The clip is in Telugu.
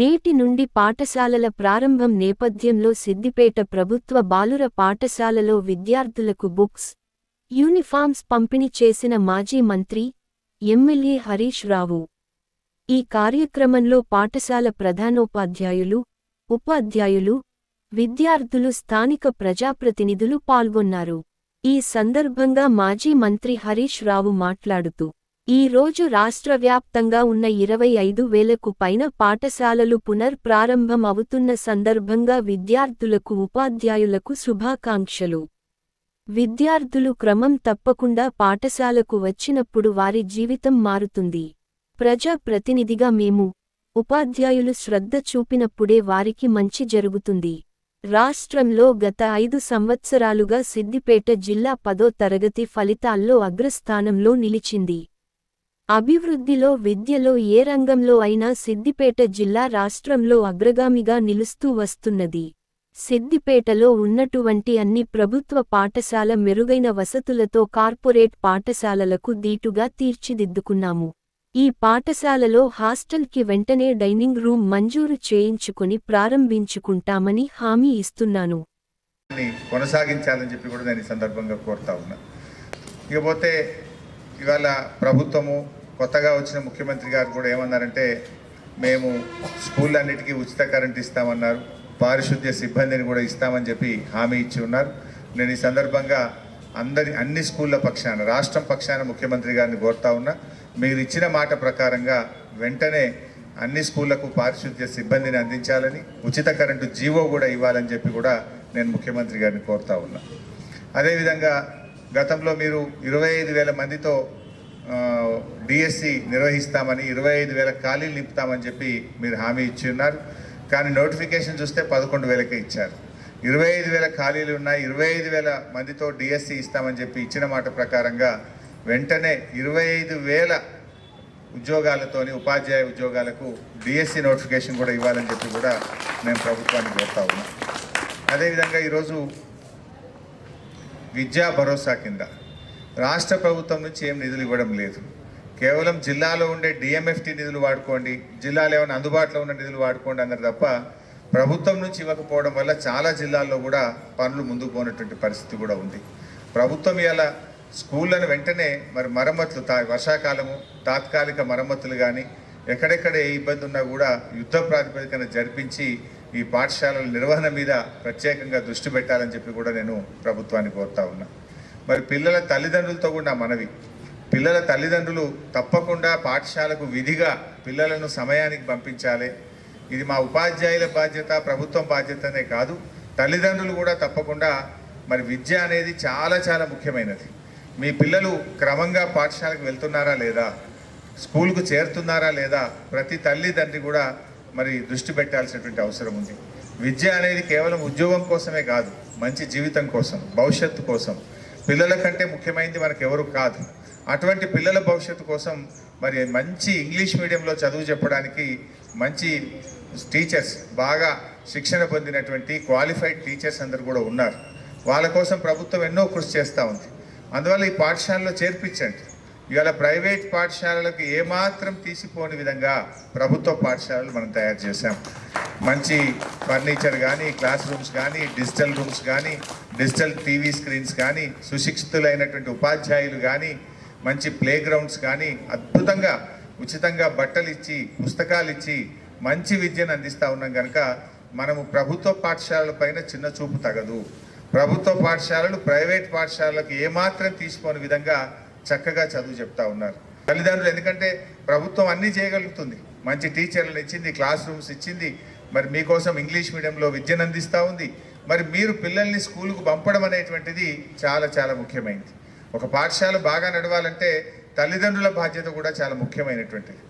నేటి నుండి పాఠశాలల ప్రారంభం నేపథ్యంలో సిద్దిపేట ప్రభుత్వ బాలుర పాఠశాలలో విద్యార్థులకు బుక్స్ యూనిఫామ్స్ పంపిణీ చేసిన మాజీ మంత్రి ఎమ్మెల్యే హరీష్ రావు. ఈ కార్యక్రమంలో పాఠశాల ప్రధానోపాధ్యాయులు ఉపాధ్యాయులు విద్యార్థులు స్థానిక ప్రజాప్రతినిధులు పాల్గొన్నారు. ఈ సందర్భంగా మాజీ మంత్రి హరీష్ రావు మాట్లాడుతూ ఈ రోజు రాష్ట్ర వ్యాప్తంగా ఉన్న ఇరవై ఐదు వేలకు పైన పాఠశాలలు పునర్ ప్రారంభం అవుతున్న సందర్భంగా విద్యార్థులకు ఉపాధ్యాయులకు శుభాకాంక్షలు. విద్యార్థులు క్రమం తప్పకుండా పాఠశాలకు వచ్చినప్పుడు వారి జీవితం మారుతుంది. ప్రజా ప్రతినిధిగా మేము ఉపాధ్యాయులు శ్రద్ధ చూపినప్పుడే వారికి మంచి జరుగుతుంది. రాష్ట్రంలో గత ఐదు సంవత్సరాలుగా సిద్దిపేట జిల్లా పదో తరగతి ఫలితాల్లో అగ్రస్థానంలో నిలిచింది. అభివృద్ధిలో విద్యలో ఏ రంగంలో అయినా సిద్దిపేట జిల్లా రాష్ట్రంలో అగ్రగామిగా నిలుస్తూ వస్తున్నది. సిద్దిపేటలో ఉన్నటువంటి అన్ని ప్రభుత్వ పాఠశాల మెరుగైన వసతులతో కార్పొరేట్ పాఠశాలలకు దీటుగా తీర్చిదిద్దుకున్నాము. ఈ పాఠశాలలో హాస్టల్కి వెంటనే డైనింగ్ రూమ్ మంజూరు చేయించుకుని ప్రారంభించుకుంటామని హామీ ఇస్తున్నాను. కొనసాగించాలని చెప్పి కూడా నేను సందర్భంగా కోరుతా ఉన్నా. ఇకపోతే ఇవాళ ప్రభుత్వము కొత్తగా వచ్చిన ముఖ్యమంత్రి గారు కూడా ఏమన్నారంటే మేము స్కూళ్ళన్నిటికీ ఉచిత కరెంట్ ఇస్తామన్నారు పారిశుద్ధ్య సిబ్బందిని కూడా ఇస్తామని చెప్పి హామీ ఇచ్చి ఉన్నారు. నేను ఈ సందర్భంగా అందరి అన్ని స్కూళ్ళ పక్షాన రాష్ట్రం పక్షాన ముఖ్యమంత్రి గారిని కోరుతా ఉన్నా మీరు ఇచ్చిన మాట ప్రకారంగా వెంటనే అన్ని స్కూళ్ళకు పారిశుద్ధ్య సిబ్బందిని అందించాలని ఉచిత కరెంటు జీవో కూడా ఇవ్వాలని చెప్పి కూడా నేను ముఖ్యమంత్రి గారిని కోరుతా ఉన్నా. అదేవిధంగా గతంలో మీరు ఇరవై ఐదు వేల మందితో డిఎస్సి నిర్వహిస్తామని ఇరవై ఐదు వేల ఖాళీలు నింపుతామని చెప్పి మీరు హామీ ఇచ్చి ఉన్నారు కానీ నోటిఫికేషన్ చూస్తే పదకొండు వేలకే ఇచ్చారు. ఇరవై ఐదు వేల ఖాళీలు ఉన్నాయి. ఇరవై ఐదు వేల మందితో డిఎస్సి ఇస్తామని చెప్పి ఇచ్చిన మాట ప్రకారంగా వెంటనే ఇరవై ఐదు వేల ఉద్యోగాలతోని ఉపాధ్యాయ ఉద్యోగాలకు డిఎస్సి నోటిఫికేషన్ కూడా ఇవ్వాలని చెప్పి కూడా మేము ప్రభుత్వాన్ని కోరుతా ఉన్నాం. అదేవిధంగా ఈరోజు విద్యా భరోసా కింద. రాష్ట్ర ప్రభుత్వం నుంచి ఏం నిధులు ఇవ్వడం లేదు. కేవలం జిల్లాలో ఉండే డిఎంఎఫ్టీ నిధులు వాడుకోండి జిల్లాలో ఏమైనా అందుబాటులో ఉన్న నిధులు వాడుకోండి అన్నారు తప్ప ప్రభుత్వం నుంచి ఇవ్వకపోవడం వల్ల చాలా జిల్లాల్లో కూడా పనులు ముందుకు పోనటువంటి పరిస్థితి కూడా ఉంది. ప్రభుత్వం ఇలా స్కూళ్ళను వెంటనే మరి మరమ్మతులు తా వర్షాకాలము తాత్కాలిక మరమ్మతులు కానీ ఎక్కడెక్కడ ఏ ఇబ్బంది ఉన్నా కూడా యుద్ధ ప్రాతిపదికన జరిపించి ఈ పాఠశాలల నిర్వహణ మీద ప్రత్యేకంగా దృష్టి పెట్టాలని చెప్పి కూడా నేను ప్రభుత్వాన్ని కోరుతా ఉన్నా. మరి పిల్లల తల్లిదండ్రులతో కూడా మనవి. పిల్లల తల్లిదండ్రులు తప్పకుండా పాఠశాలకు విధిగా పిల్లలను సమయానికి పంపించాలి. ఇది మా ఉపాధ్యాయుల బాధ్యత ప్రభుత్వం బాధ్యతనే కాదు. తల్లిదండ్రులు కూడా తప్పకుండా మరి విద్య అనేది చాలా చాలా ముఖ్యమైనది. మీ పిల్లలు క్రమంగా పాఠశాలకు వెళ్తున్నారా లేదా? స్కూల్కు చేరుతున్నారా లేదా? ప్రతి తల్లిదండ్రి కూడా మరి దృష్టి పెట్టాల్సినటువంటి అవసరం ఉంది. విద్య అనేది కేవలం ఉద్యోగం కోసమే కాదు మంచి జీవితం కోసం భవిష్యత్తు కోసం. పిల్లల కంటే ముఖ్యమైనది మనకు ఎవరు కాదు. అటువంటి పిల్లల భవిష్యత్తు కోసం మరి మంచి ఇంగ్లీష్ మీడియంలో చదువు చెప్పడానికి మంచి టీచర్స్ బాగా శిక్షణ పొందినటువంటి క్వాలిఫైడ్ టీచర్స్ అందరు కూడా ఉన్నారు. వాళ్ళ కోసం ప్రభుత్వం ఎన్నో కృషి చేస్తూ ఉంది. అందువల్ల ఈ పాఠశాలలో చేర్పించండి. ఇవాళ ప్రైవేట్ పాఠశాలలకు ఏమాత్రం తీసిపోని విధంగా ప్రభుత్వ పాఠశాలలు మనం తయారు చేశాం. మంచి ఫర్నిచర్ కానీ క్లాస్ రూమ్స్ కానీ డిజిటల్ రూమ్స్ కానీ డిజిటల్ టీవీ స్క్రీన్స్ కానీ సుశిక్షితులైనటువంటి ఉపాధ్యాయులు కానీ మంచి ప్లే గ్రౌండ్స్ కానీ అద్భుతంగా ఉచితంగా బట్టలు ఇచ్చి పుస్తకాలు ఇచ్చి మంచి విద్యను అందిస్తూ ఉన్నాం కనుక మనము ప్రభుత్వ పాఠశాలల పైన చిన్న చూపు తగదు. ప్రభుత్వ పాఠశాలలు ప్రైవేట్ పాఠశాలలకు ఏమాత్రం తీసుకోని విధంగా చక్కగా చదువు చెప్తా ఉన్నారు. తల్లిదండ్రులు ఎందుకంటే ప్రభుత్వం అన్నీ చేయగలుగుతుంది. మంచి టీచర్లను ఇచ్చింది క్లాస్ రూమ్స్ ఇచ్చింది. మరి మీకోసం ఇంగ్లీష్ మీడియంలో విద్యను అందిస్తూ ఉంది. మరి మీరు పిల్లల్ని స్కూల్కు పంపడం అనేటువంటిది చాలా చాలా ముఖ్యమైనది ఒక పాఠశాల బాగా నడవాలంటే తల్లిదండ్రుల బాధ్యత కూడా చాలా ముఖ్యమైనటువంటిది.